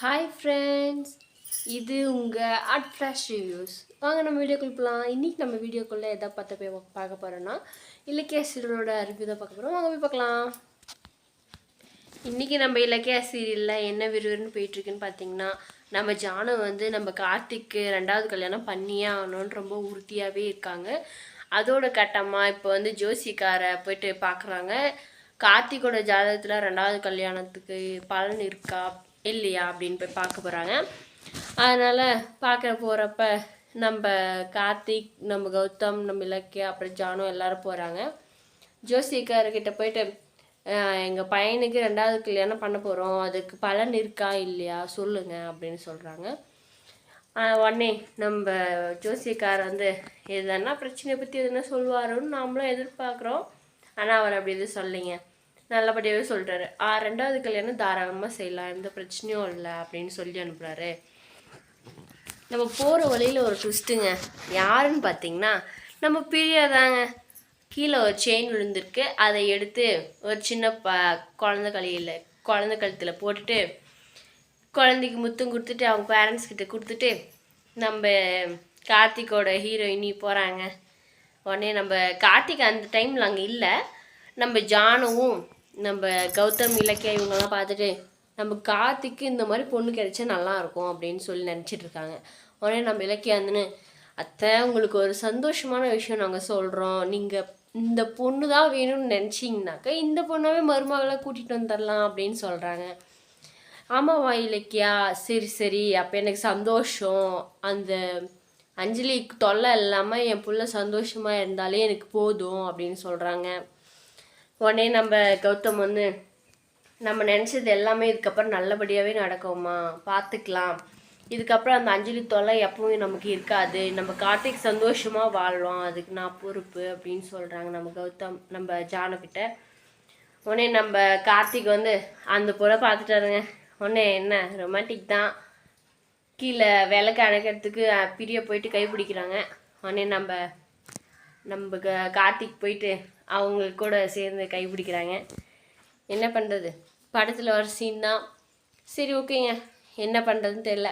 Hi friends இது உங்கள் art flash reviews வாங்க நம்ம வீடியோக்குள்ள போகலாம் இன்றைக்கி நம்ம வீடியோக்குள்ளே எதை பார்த்து போய் பார்க்க போகிறோன்னா இலக்கிய சீரியலோட ரிவ்யூ தான் பார்க்க போகிறோம் வாங்க போய் பார்க்கலாம். இன்றைக்கி நம்ம இலக்கிய சீரியலில் என்ன விறுவிறுன்னு போயிட்டுருக்குன்னு பார்த்தீங்கன்னா நம்ம ஜானு வந்து நம்ம கார்த்திக்கு ரெண்டாவது கல்யாணம் பண்ணியே ஆகணும்னு ரொம்ப உறுதியாகவே இருக்காங்க. அதோட கட்டமாக இப்போ வந்து ஜோசிக்காரை போயிட்டு பார்க்குறாங்க கார்த்திகோட ஜாதகத்தில் ரெண்டாவது கல்யாணத்துக்கு பலன் இருக்கா இல்லையா அப்படின்னு போய் பார்க்க போகிறாங்க அதனால் பார்க்க போகிறப்ப நம்ம கார்த்திக் நம்ம கௌதம் நம்ம இலக்கியா அப்புறம் ஜானு எல்லாரும் போகிறாங்க ஜோசிக்காரர்கிட்ட போயிட்டு எங்கள் பையனுக்கு ரெண்டாவது கல்யாணம் பண்ண போகிறோம் அதுக்கு பலன் இருக்கா இல்லையா? சொல்லுங்க அப்படின்னு சொல்கிறாங்க உடனே நம்ம ஜோசியக்கார் வந்து எதுனா பிரச்சனையை பற்றி எதுனா சொல்லுவாருன்னு நாமளும் எதிர்பார்க்குறோம். ஆனால் அவர் அப்படி எதுவும் சொல்லிங்க நல்லபடியாகவே சொல்கிறாரு ஆ ரெண்டாவது கல்யாணம் தாராளமாக செய்யலாம். எந்த பிரச்சனையும் இல்லை அப்படின்னு சொல்லி அனுப்புகிறாரு நம்ம போகிற வழியில் ஒரு ட்விஸ்ட்டுங்க யாருன்னு பார்த்தீங்கன்னா நம்ம பிரியாதாங்க கீழே ஒரு செயின் விழுந்திருக்கு. அதை எடுத்து ஒரு சின்ன ப குழந்த கழியில் குழந்த கழுத்தில் போட்டுட்டு குழந்தைக்கு முத்தம் கொடுத்துட்டு அவங்க பேரண்ட்ஸ் கிட்ட கொடுத்துட்டு நம்ம கார்த்திக்கோட ஹீரோயினி போகிறாங்க உடனே நம்ம கார்த்திக் அந்த டைமில் அங்கே இல்லை. நம்ம ஜானுவும் நம்ம கௌதம் இலக்கியா இவங்கெல்லாம் பார்த்துட்டு நம்ம கார்த்திக்கு இந்த மாதிரி பொண்ணு கிடைச்சா நல்லா இருக்கும் அப்படின்னு சொல்லி நினச்சிட்டு இருக்காங்க. உடனே நம்ம இலக்கியா வந்துன்னு அத்தை உங்களுக்கு ஒரு சந்தோஷமான விஷயம் நாங்கள் சொல்கிறோம் நீங்கள் இந்த பொண்ணு தான் வேணும்னு நினச்சிங்கனாக்கா இந்த பொண்ணாவே மருமகளை கூட்டிகிட்டு வந்துடலாம் அப்படின்னு சொல்கிறாங்க ஆமாவா இலக்கியா. சரி சரி. அப்போ எனக்கு சந்தோஷம். அந்த அஞ்சலி தொல்லை இல்லாமல் என் பிள்ளை சந்தோஷமாக இருந்தாலே எனக்கு போதும் அப்படின்னு சொல்கிறாங்க உடனே நம்ம கௌதம் வந்து நம்ம நினச்சது எல்லாமே இதுக்கப்புறம் நல்லபடியாகவே நடக்கும்மா பார்த்துக்கலாம் இதுக்கப்புறம் அந்த அஞ்சலி தொலை எப்பவும் நமக்கு இருக்காது. நம்ம கார்த்திக் சந்தோஷமாக வாழ்வோம் அதுக்கு நான் பொறுப்பு அப்படின்னு சொல்கிறாங்க நம்ம கௌதம் நம்ம ஜானுக்கிட்ட உடனே நம்ம கார்த்திக் வந்து அந்த பொருளை பார்த்துட்டாருங்க உடனே என்ன ரொமான்டிக் தான். கீழே விளக்கு அணைக்கிறதுக்கு பிரிய போயிட்டு கை பிடிக்கிறாங்க. உடனே நம்ம நம்ம கார்த்திக் போயிட்டு அவங்க கூட சேர்ந்து கை பிடிக்கிறாங்க என்ன பண்ணுறது படத்தில் வர சீன் தான். சரி ஓகேங்க. என்ன பண்ணுறதுன்னு தெரில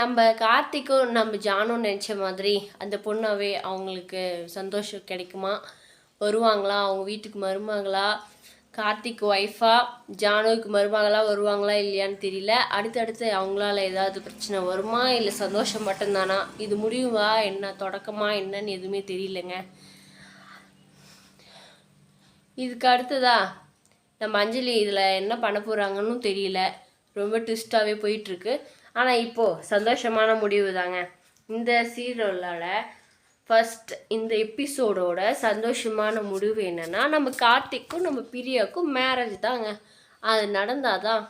நம்ம கார்த்திக்கும் நம்ம ஜானும் நினச்ச மாதிரி அந்த பொண்ணாவே அவங்களுக்கு சந்தோஷம் கிடைக்குமா? வருவாங்களா? அவங்க வீட்டுக்கு மருமகளா கார்த்திக் ஒய்ஃபா ஜானுவுக்கு மருமகளா வருவாங்களா? இல்லையான்னு தெரியல. அடுத்தடுத்து அவங்களால ஏதாவது பிரச்சனை வருமா? இல்லை சந்தோஷம் மட்டும்தானா? இது முடிவா என்ன தொடக்கமா? என்னன்னு எதுவுமே தெரியலங்க. இதுக்கு அடுத்ததா நம்ம அஞ்சலி இதில் என்ன பண்ண போகிறாங்கன்னு தெரியல. ரொம்ப ட்விஸ்டாகவே போயிட்டுருக்கு. ஆனால் இப்போது சந்தோஷமான முடிவு தாங்க. இந்த சீரியலோட ஃபஸ்ட் இந்த எபிசோடோட சந்தோஷமான முடிவு என்னென்னா நம்ம கார்த்திக்கும் நம்ம பிரியாவுக்கும் மேரேஜ் தாங்க. அது நடந்தால் தான்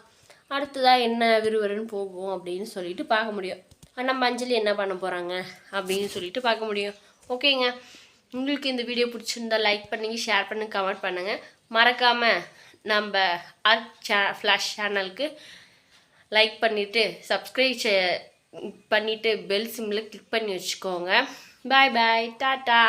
அடுத்ததாக என்ன விறுவிறுன்னு போகும் அப்படின்னு சொல்லிட்டு பார்க்க முடியும். நம்ம அஞ்சலி என்ன பண்ண போகிறாங்க அப்படின்னு சொல்லிட்டு பார்க்க முடியும். ஓகேங்க. உங்களுக்கு இந்த வீடியோ பிடிச்சிருந்தா லைக் பண்ணுங்கள் ஷேர் பண்ணுங்க கமெண்ட் பண்ணுங்கள் மறக்காமல் நம்ம ஆர்ட் சே ஃப்ளாஷ் சேனலுக்கு லைக் பண்ணிவிட்டு சப்ஸ்கிரைப் பண்ணிவிட்டு பெல் சிம்மில் கிளிக் பண்ணி வச்சுக்கோங்க. பாய் பாய் டாட்டா